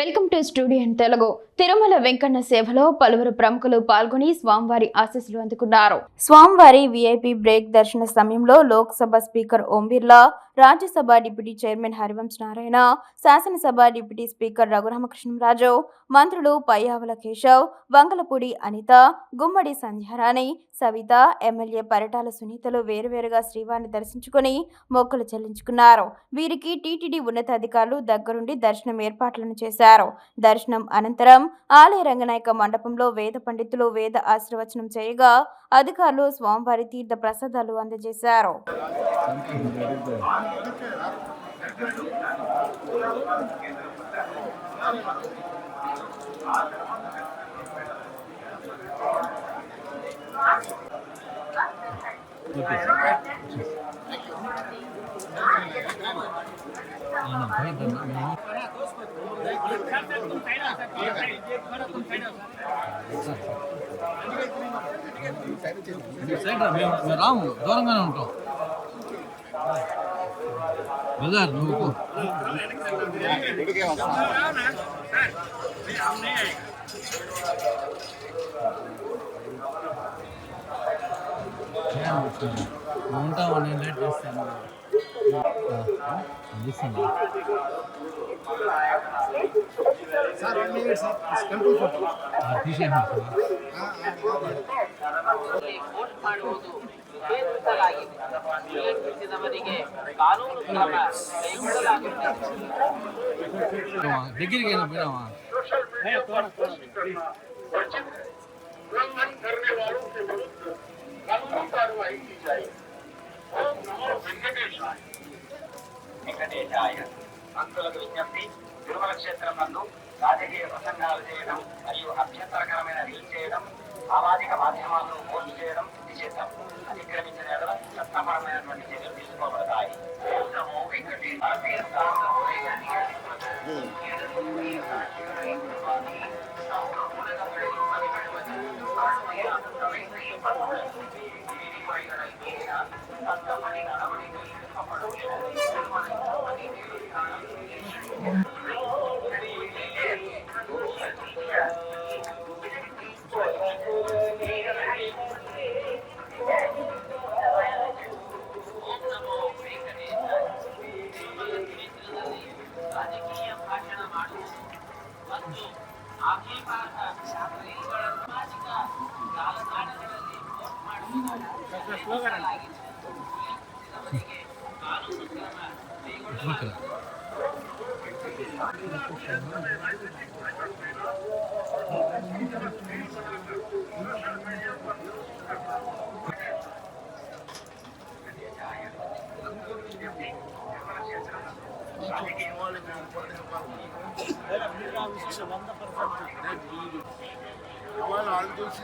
Welcome to studio Telugu. Tirumala Venkanna సేవలో పలువురు ప్రముఖులు పాల్గొని స్వామివారి ఆశీస్సులు అందుకున్నారు. స్వామివారి విఐపి బ్రేక్ దర్శన సమయంలో Lok Sabha speaker Om Birla Rajya Sabha deputy chairman Harivansh Narayan శాసనసభ డిప్యూటీ స్పీకర్ రఘురామకృష్ణరాజు మంత్రులు పయ్యావుల కేశవ్ వంగలపూడి అనిత గుమ్మడి సంధ్యారాణి సవిత ఎమ్మెల్యే పరిటాల సునీతలు వేరువేరుగా శ్రీవారిని దర్శించుకుని మొక్కులు చెల్లించుకున్నారు. వీరికి టీటీడీ ఉన్నతాధికారులు దగ్గరుండి దర్శనం ఏర్పాట్లను చేశారు. దర్శనం అనంతరం ఆలయ రంగనాయక మండపంలో వేద పండితులు వేద ఆశీర్వచనం చేయగా అధికారులు స్వామివారి తీర్థ ప్రసాదాలు అందజేశారు. రాము దూరంగానే ఉంటాం బ్రదర్ నువ్వు పో. నువ్వు ఉంటావా నేను లేట్ చేస్తాను ఆ, అందిస్తున్నా ఆ, తీసేయండి సార్ ಉಪೇಕ್ಷಿಸಲಾಗಿದೆ ಉಪೇಕ್ಷಿಸಿದವರಿಗೆ ಕಾನೂನು విజ్ఞప్తి తిరుమల క్షేత్రం నందు రాజకీయ ప్రసంగాలు చేయడం మరియు అభ్యంతరకరమైన రీల్ చేయడం సామాజిక మాధ్యమాలను పోస్ట్ చేయడం నిషేధం అతిక్రమించిన ఎడల చట్టపరమైనటువంటి చర్యలు తీసుకోబడతాయి ఓం నమో ರಾಜಕೀಯ ಭಾಷಣ ಮಾಡುವುದು ಮತ್ತು ಭಾರತಗಳ ಸಾಮಾಜಿಕ ಜಾಲತಾಣಗಳಲ್ಲಿ ಪೋಸ್ಟ್ ಮಾಡುವುದಾಗಿದೆ ಕಾನೂನು ಕ್ರಮ ಕೈಗೊಳ್ಳಲಾಗಿದೆ Igual, algo se